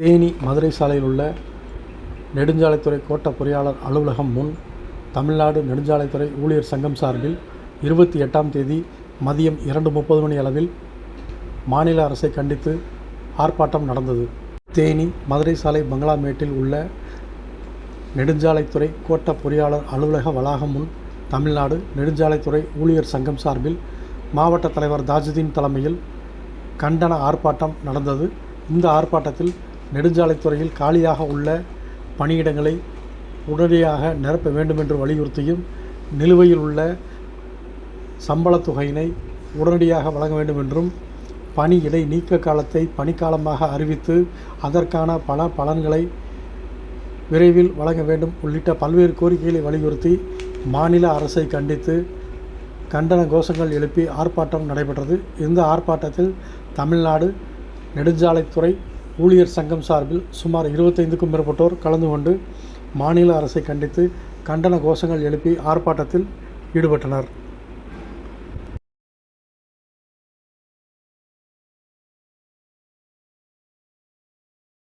தேனி மதுரை சாலையில் உள்ள நெடுஞ்சாலைத்துறை கோட்ட பொறியாளர் அலுவலகம் முன் தமிழ்நாடு நெடுஞ்சாலைத்துறை ஊழியர் சங்கம் சார்பில் இருபத்தி எட்டாம் தேதி மதியம் இரண்டு முப்பது மணி அளவில் மாநில அரசை கண்டித்து ஆர்ப்பாட்டம் நடந்தது. தேனி மதுரை சாலை பங்களாமேட்டில் உள்ள நெடுஞ்சாலைத்துறை கோட்ட பொறியாளர் அலுவலக வளாகம் முன் தமிழ்நாடு நெடுஞ்சாலைத்துறை ஊழியர் சங்கம் சார்பில் மாவட்ட தலைவர் தாஜுதீன் தலைமையில் கண்டன ஆர்ப்பாட்டம் நடந்தது. இந்த ஆர்ப்பாட்டத்தில் நெடுஞ்சாலைத்துறையில் காலியாக உள்ள பணியிடங்களை உடனடியாக நிரப்ப வேண்டும் என்று வலியுறுத்தியும் நிலுவையில் உள்ள சம்பளத் தொகையினை உடனடியாக வழங்க வேண்டும் என்றும் பணி இடை நீக்க காலத்தை பணிக்காலமாக அறிவித்து அதற்கான பல பலன்களை விரைவில் வழங்க வேண்டும் உள்ளிட்ட பல்வேறு கோரிக்கைகளை வலியுறுத்தி மாநில அரசை கண்டித்து கண்டன கோஷங்கள் எழுப்பி ஆர்ப்பாட்டம் நடைபெற்றது. இந்த ஆர்ப்பாட்டத்தில் தமிழ்நாடு நெடுஞ்சாலைத்துறை ஊழியர் சங்கம் சார்பில் சுமார் இருபத்தைந்துக்கும் மேற்பட்டோர் கலந்து கொண்டு மாநில அரசை கண்டித்து கண்டன கோஷங்கள் எழுப்பி ஆர்ப்பாட்டத்தில் ஈடுபட்டனர்.